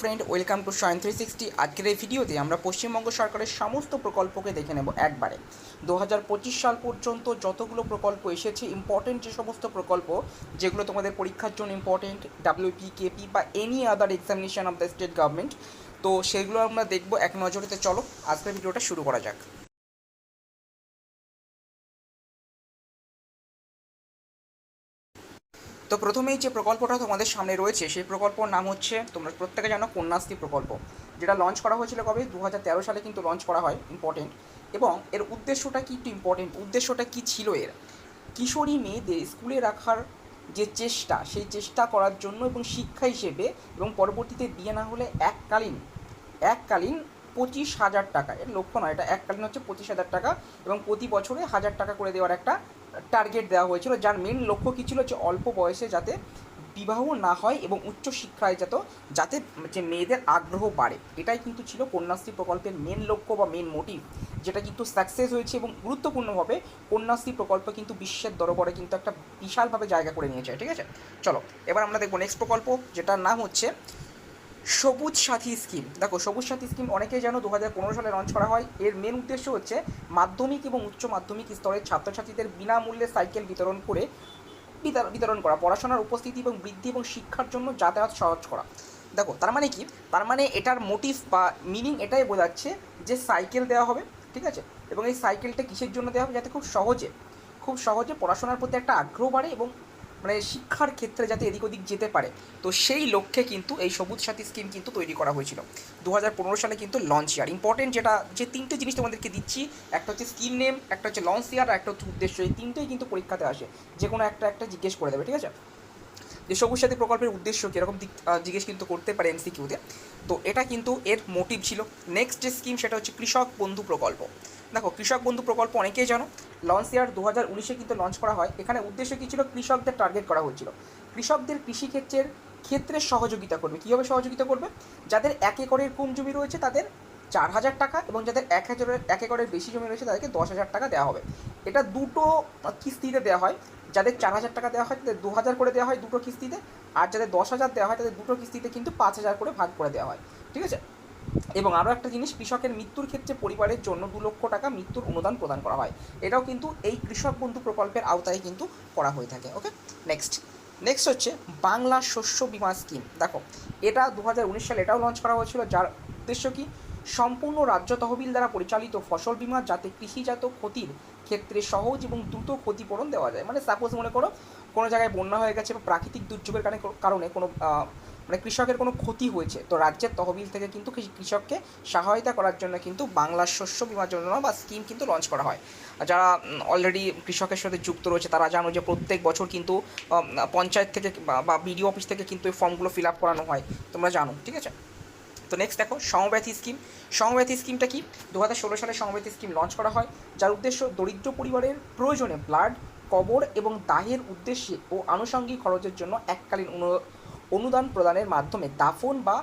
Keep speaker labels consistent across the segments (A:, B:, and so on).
A: Friend welcome to science three sixty আজকের এই ভিডিওতে আমরা পশ্চিমবঙ্গ সরকারের সমস্ত প্রকল্পকে দেখে নেব একবারে। দু হাজার পঁচিশ সাল পর্যন্ত যতগুলো প্রকল্প এসেছে ইম্পর্টেন্ট যে সমস্ত প্রকল্প, যেগুলো তোমাদের পরীক্ষার জন্য ইম্পর্টেন্ট ডাব্লিউপি কেপি বা any other examination of the state government তো সেগুলো আমরা দেখব। এক নজরেতে চলো, আজকের ভিডিওটা শুরু করা যাক। তো প্রথমেই যে প্রকল্পটা তোমাদের সামনে রয়েছে, সেই প্রকল্পর নাম হচ্ছে, তোমরা প্রত্যেকে জানো, কন্যাশ্রী প্রকল্প। যেটা লঞ্চ করা হয়েছিল কবে? দু হাজার তেরো সালে কিন্তু লঞ্চ করা হয় ইম্পর্টেন্ট এবং এর উদ্দেশ্যটা কি একটু ইম্পর্টেন্ট উদ্দেশ্যটা কি ছিল এর? কিশোরী মেয়েদের স্কুলে রাখার যে চেষ্টা, সেই চেষ্টা করার জন্য এবং শিক্ষা হিসেবে এবং পরবর্তীতে বিয়ে না হলে এককালীন এককালীন পঁচিশ হাজার টাকা। এর লক্ষ্য নয়, এটা এককালীন হচ্ছে পঁচিশ হাজার টাকা এবং প্রতি বছরে হাজার টাকা করে দেওয়ার একটা টার্গেট দেওয়া হয়েছিল, যার মেন লক্ষ্য কী ছিল যে অল্প বয়সে যাতে বিবাহ না হয় এবং উচ্চ শিক্ষায় যাতে যাতে যে মেয়েদের আগ্রহ বাড়ে। এটাই কিন্তু ছিল কন্যাশ্রী প্রকল্পের মেন লক্ষ্য বা মেন মোটিভ যেটা কিন্তু সাকসেস হয়েছে এবং গুরুত্বপূর্ণভাবে কন্যাশ্রী প্রকল্প কিন্তু বিশ্বের দরবারে কিন্তু একটা বিশালভাবে জায়গা করে নিয়েছে, ঠিক আছে? চলো, এবার আমরা দেখব নেক্সট প্রকল্প, যেটার নাম হচ্ছে সবুজ সাথী স্কিম। দেখো, সবুজ সাথী স্কিম অনেকেই জানো দু হাজার পনেরো সালে লঞ্চ করা হয়। এর মেন উদ্দেশ্য হচ্ছে মাধ্যমিক এবং উচ্চ মাধ্যমিক স্তরের ছাত্রছাত্রীদের বিনামূল্যে সাইকেল বিতরণ করে বিতর- বিতরণ করা, পড়াশোনার উপস্থিতি এবং বৃদ্ধি এবং শিক্ষার জন্য যাতায়াত সহজ করা। দেখো, তার মানে কি? তার মানে এটার মোটিভ বা মিনিং এটাই বোঝাচ্ছে যে সাইকেল দেওয়া হবে, ঠিক আছে? এবং এই সাইকেলটা কিসের জন্য দেওয়া হবে? যাতে খুব সহজে খুব সহজে পড়াশোনার প্রতি একটা আগ্রহ বাড়ে এবং মানে শিক্ষার ক্ষেত্রে যাতে এদিক ওদিক যেতে পারে। তো সেই লক্ষ্যে কিন্তু এই সবুজ সাথী স্কিম কিন্তু তৈরি করা হয়েছিল। দু হাজার পনেরো সালে কিন্তু লঞ্চ ইয়ার ইম্পর্টেন্ট যেটা, যে তিনটে জিনিস তোমাদেরকে দিচ্ছি, একটা হচ্ছে স্কিম নেম একটা হচ্ছে লঞ্চ ইয়ার আর একটা হচ্ছে উদ্দেশ্য। এই তিনটেই কিন্তু পরীক্ষাতে আসে। যে কোনো একটা একটা জিজ্ঞেস করে দেবে, ঠিক আছে? যে সবুজ সাথী প্রকল্পের উদ্দেশ্য কীরকম দিক জিজ্ঞেস কিন্তু করতে পারে এমসিকিউতে তো এটা কিন্তু এর মোটিভ ছিল। নেক্সট যে স্কিম সেটা হচ্ছে কৃষক বন্ধু প্রকল্প। দেখো, কৃষক বন্ধু প্রকল্প অনেকেই জানো। লঞ্চ ইয়ার দু হাজার উনিশে কিন্তু লঞ্চ করা হয়। এখানে উদ্দেশ্য কী ছিল? কৃষকদের টার্গেট করা হয়েছিল। কৃষকদের কৃষিক্ষেত্রের ক্ষেত্রে সহযোগিতা করবে। কীভাবে সহযোগিতা করবে? যাদের এক একরের কম জমি রয়েছে, তাদের চার হাজার টাকা এবং যাদের এক হাজারের, এক একরের বেশি জমি রয়েছে, তাদেরকে দশ হাজার টাকা দেওয়া হবে। এটা দুটো কিস্তিতে দেওয়া হয়। যাদের চার হাজার টাকা দেওয়া হয়, তাদের দু হাজার করে দেওয়া হয় দুটো কিস্তিতে। আর যাদের দশ হাজার দেওয়া হয়, তাদের দুটো কিস্তিতে কিন্তু পাঁচ হাজার করে ভাগ করে দেওয়া হয়। ঠিক আছে? এবং আরও একটা জিনিস, কৃষকের মৃত্যুর ক্ষেত্রে পরিবারের জন্য দু লক্ষ টাকা মৃত্যুর অনুদান প্রদান করা হয়। এটাও কিন্তু এই কৃষক বন্ধু প্রকল্পের আওতায় কিন্তু করা হয়ে থাকে ওকে নেক্সট নেক্সট হচ্ছে বাংলা শস্য বীমা স্কিম দেখো, এটা দু হাজার উনিশ সালে এটাও লঞ্চ করা হয়েছিল, যার উদ্দেশ্য কি? সম্পূর্ণ রাজ্য তহবিল দ্বারা পরিচালিত ফসল বীমা যাতে কৃষিজাত ক্ষতির ক্ষেত্রে সহজ এবং দ্রুত ক্ষতিপূরণ দেওয়া যায়। মানে সাপোজ মনে করো, কোনো জায়গায় বন্যা হয়ে গেছে বা প্রাকৃতিক দুর্যোগের কারণে কোনো মানে কৃষকের কোনো ক্ষতি হয়েছে। তো রাজ্যের তহবিল থেকে কিন্তু কৃষি- কৃষককে সহায়তা করার জন্য কিন্তু বাংলার শস্য বীমা যোজনা বা স্কিম কিন্তু লঞ্চ করা হয়। যারা অলরেডি কৃষকের সাথে যুক্ত রয়েছে, তারা জানো যে প্রত্যেক বছর কিন্তু পঞ্চায়েত থেকে বা- বিডিও অফিস থেকে কিন্তু এই ফর্মগুলো ফিল আপ করানো হয়। তোমরা জানো, ঠিক আছে? তো নেক্সট দেখো, সমব্যথী স্কিম সমব্যথী স্কিমটা কি? দু হাজার ষোলো সালে সমব্যথী স্কিম লঞ্চ করা হয়, যার উদ্দেশ্য দরিদ্র পরিবারের প্রয়োজনে ব্লাড কবর এবং দাহের উদ্দেশ্যে ও আনুষঙ্গিক খরচের জন্য এককালীন অনুদান প্রদানের মাধ্যমে দাফন বা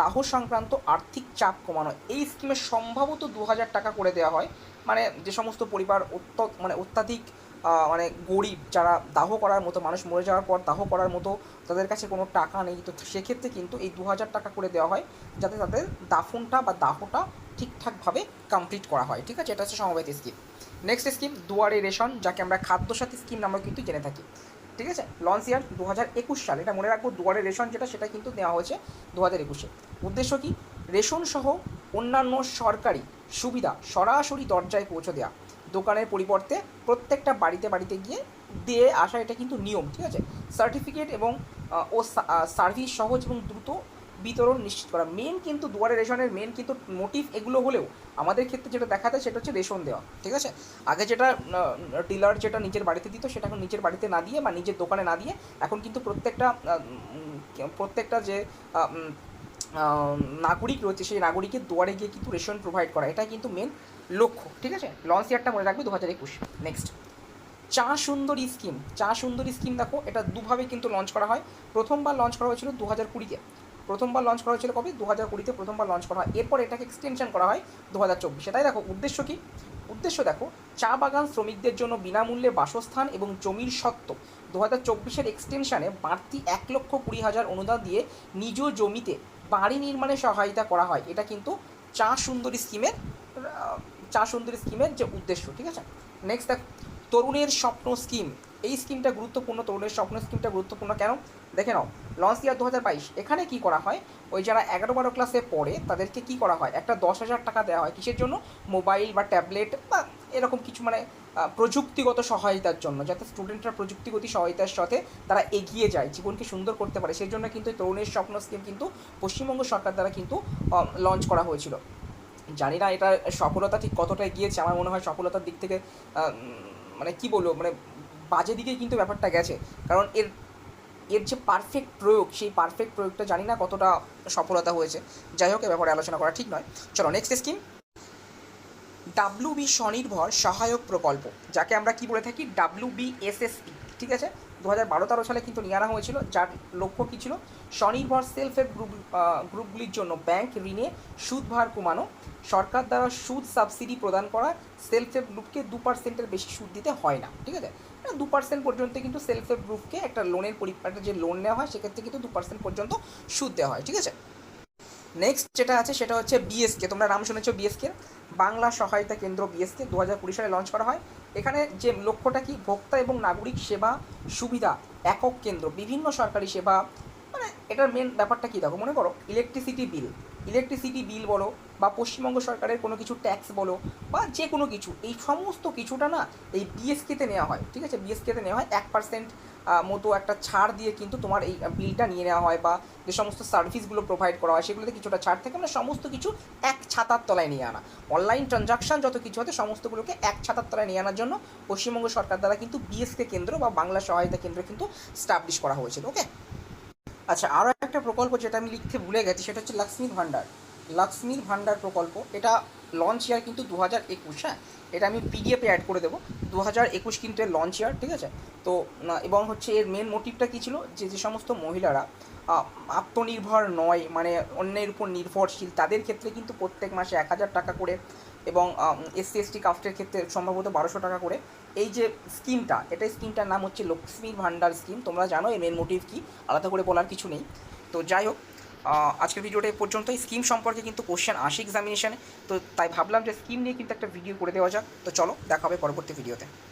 A: দাহ সংক্রান্ত আর্থিক চাপ কমানো। এই স্কিমে সম্ভবত দু হাজার টাকা করে দেওয়া হয়। মানে যে সমস্ত পরিবার অত্য মানে অত্যাধিক মানে গরিব যারা দাহ করার মতো, মানুষ মরে যাওয়ার পর দাহ করার মতো তাদের কাছে কোনো টাকা নেই। তো সেক্ষেত্রে কিন্তু এই দু হাজার টাকা করে দেওয়া হয় যাতে তাদের দাফনটা বা দাহটা ঠিকঠাকভাবে কমপ্লিট করা হয়। ঠিক আছে? এটা হচ্ছে সমবেত স্কিম নেক্সট স্কিম দুয়ারে রেশন, যাকে আমরা খাদ্যসাথী স্কিম নামে কিন্তু জেনে থাকি। ঠিক আছে? লঞ্চ ইয়ার দু হাজার একুশ সাল। এটা মনে রাখব, দুয়ারে রেশন যেটা, সেটা কিন্তু দেওয়া হয়েছে দু হাজার একুশে। উদ্দেশ্য কি? রেশন সহ অন্যান্য সরকারি সুবিধা সরাসরি দরজায় পৌঁছে দেওয়া দোকানের পরিবর্তে প্রত্যেকটা বাড়িতে বাড়িতে গিয়ে দিয়ে আসা, এটা কিন্তু নিয়ম, ঠিক আছে? সার্টিফিকেট এবং ও সার্ভিস সহজ এবং দ্রুত বিতরণ নিশ্চিত করা। মেন কিন্তু দুয়ারে রেশনের মেন কিন্তু মোটিভ এগুলো হলেও আমাদের ক্ষেত্রে যেটা দেখা যায় সেটা হচ্ছে রেশন দেওয়া, ঠিক আছে? আগে যেটা ডিলার যেটা নিজের বাড়িতে দিত সেটা এখন নিজের বাড়িতে না দিয়ে বা নিজের দোকানে না দিয়ে এখন কিন্তু প্রত্যেকটা প্রত্যেকটা যে নাগরিক রয়েছে সেই নাগরিকের দুয়ারে গিয়ে কিন্তু রেশন প্রোভাইড করা। এটা কিন্তু মেন লক্ষ্য, ঠিক আছে? লঞ্চ ইয়ারটা মনে রাখবে দু হাজার একুশ। নেক্সট চা সুন্দরী স্কিম। চা সুন্দরী স্কিম দেখো, এটা দুভাবে কিন্তু লঞ্চ করা হয়। প্রথমবার লঞ্চ করা হয়েছিল দু হাজার কুড়িতে। প্রথমবার লঞ্চ করা হয়েছিল কবে? দু হাজার কুড়িতে প্রথমবার লঞ্চ করা হয়। এরপর এটাকে এক্সটেনশন করা হয় দু হাজার চব্বিশে। তাই দেখো, উদ্দেশ্য কী? উদ্দেশ্য দেখো, চা বাগান শ্রমিকদের জন্য বিনামূল্যে বাসস্থান এবং জমির সত্ত্ব দু হাজার চব্বিশের এক্সটেনশানে বাড়তি এক লক্ষ কুড়ি হাজার অনুদান দিয়ে নিজ জমিতে বাড়ি নির্মাণে সহায়তা করা হয়। এটা কিন্তু চা সুন্দরী স্কিমের চা সুন্দরী স্কিমের যে উদ্দেশ্য, ঠিক আছে? নেক্সট দেখ তরুণের স্বপ্ন স্কিম এই স্কিমটা গুরুত্বপূর্ণ, তরুণের স্বপ্ন স্কিমটা গুরুত্বপূর্ণ কেন? দেখে নাও লঞ্চ ইয়ার দু হাজার বাইশ, এখানে কী করা হয়? ওই যারা এগারো বারো ক্লাসে পড়ে, তাদেরকে কি করা হয়? একটা দশ হাজার টাকা দেওয়া হয়। কিসের জন্য? মোবাইল বা ট্যাবলেট বা এরকম কিছু মানে প্রযুক্তিগত সহায়তার জন্য, যাতে স্টুডেন্টরা প্রযুক্তিগত সহায়তার সাথে তারা এগিয়ে যায়, জীবনকে সুন্দর করতে পারে। সেই জন্য কিন্তু তরুণের স্বপ্ন স্কিম কিন্তু পশ্চিমবঙ্গ সরকার দ্বারা কিন্তু লঞ্চ করা হয়েছিল। জানি না এটা সফলতা ঠিক কতটা এগিয়েছে। আমার মনে হয় সফলতার দিক থেকে মানে কি বলব মানে বাজে দিকেই কিন্তু ব্যাপারটা গেছে। কারণ এর এর যে পারফেক্ট প্রয়োগ, সেই পারফেক্ট প্রয়োগটা জানি না কতটা সফলতা হয়েছে। যাই হোক, এ ব্যাপারে আলোচনা করা ঠিক নয়। চলো নেক্সট স্কিম ডাব্লু বি স্বনির্ভর সহায়ক প্রকল্প, যাকে আমরা কি বলে থাকি? ডাব্লু বি এসএসপি ঠিক আছে? দু হাজার বারো তেরো সালে কিন্তু নিয়ে আনা হয়েছিল, যার লক্ষ্য কী ছিল? স্বনির্ভর সেলফ হেল্প গ্রুপ গ্রুপগুলির জন্য ব্যাংক ঋণে সুদ ভার কমানো, সরকার দ্বারা সুদ সাবসিডি প্রদান করা সেলফ হেল্প গ্রুপকে দু পার্সেন্টের বেশি সুদ দিতে হয় না, ঠিক আছে? দু পার্সেন্ট পর্যন্ত কিন্তু সেলফ হেল্প গ্রুপকে একটা লোনের পরি, একটা যে লোন নেওয়া হয়, সেক্ষেত্রে কিন্তু দু পার্সেন্ট পর্যন্ত সুদ দেওয়া হয়, ঠিক আছে? নেক্সট যেটা আছে, সেটা হচ্ছে বিএসকে তোমরা নাম শুনেছো বিএসকে বাংলা সহায়তা কেন্দ্র বিএসকে দু হাজার কুড়ি সালে লঞ্চ করা হয়। এখানে যে লক্ষ্যটা কি? ভোক্তা এবং নাগরিক সেবা সুবিধা একক কেন্দ্র, বিভিন্ন সরকারি সেবা মানে এটার মেন ব্যাপারটা কী দেখো? মনে করো ইলেকট্রিসিটি বিল ইলেকট্রিসিটি বিল বলো বা পশ্চিমবঙ্গ সরকারের কোনো কিছু ট্যাক্স বলো বা যে কোনো কিছু, এই সমস্ত কিছুটা না এই বিএসকেতে নেওয়া হয়, ঠিক আছে? বিএসকেতে নেওয়া হয় এক পার্সেন্ট মতো একটা ছাড় দিয়ে কিন্তু তোমার এই বিলটা নিয়ে নেওয়া হয় বা যে সমস্ত সার্ভিসগুলো প্রোভাইড করা হয়, সেগুলোতে কিছুটা ছাড় থাকে। মানে সমস্ত কিছু এক ছাতার তলায় নিয়ে আনা। অনলাইন ট্রানজাকশান যত কিছু হতে সমস্তগুলোকে এক ছাতার তলায় নিয়ে আনার জন্য পশ্চিমবঙ্গ সরকার দ্বারা কিন্তু বিএসকে কেন্দ্র বা বাংলা সহায়তা কেন্দ্র কিন্তু স্টাবলিশ করা হয়েছিল ওকে আচ্ছা আরও একটা প্রকল্প যেটা আমি লিখতে ভুলে গেছি, সেটা হচ্ছে লক্ষ্মীর ভাণ্ডার। লক্ষ্মীর ভাণ্ডার প্রকল্প, এটা লঞ্চ ইয়ার কিন্তু দু হাজার একুশ হ্যাঁ? এটা আমি পিডিএফে অ্যাড করে দেবো। দু হাজার একুশ কিন্তু এর লঞ্চ ইয়ার ঠিক আছে? তো এবং হচ্ছে এর মেন মোটিভটা কী ছিল? যে যে সমস্ত মহিলারা আত্মনির্ভর নয় মানে অন্যের উপর নির্ভরশীল, তাদের ক্ষেত্রে কিন্তু প্রত্যেক মাসে এক হাজার টাকা করে এবং এসসি এসটি কাস্টের ক্ষেত্রে সম্ভবত বারোশো টাকা করে। এই যে স্কিমটা এটা স্কিমটার নাম হচ্ছে লক্ষ্মীর ভাণ্ডার স্কিম তোমরা জানো এর মেন মোটিভ কী? আলাদা করে বলার কিছু নেই। তো যাই হোক আজকের ভিডিওটা এই পর্যন্তই। স্কিম সম্পর্কে কিন্তু কোশ্চেন আসে এক্সামিনেশানে তো তাই ভাবলাম যে স্কিম নিয়ে কিন্তু একটা ভিডিও করে দেওয়া যাক। তো চলো, দেখা হবে পরবর্তী ভিডিওতে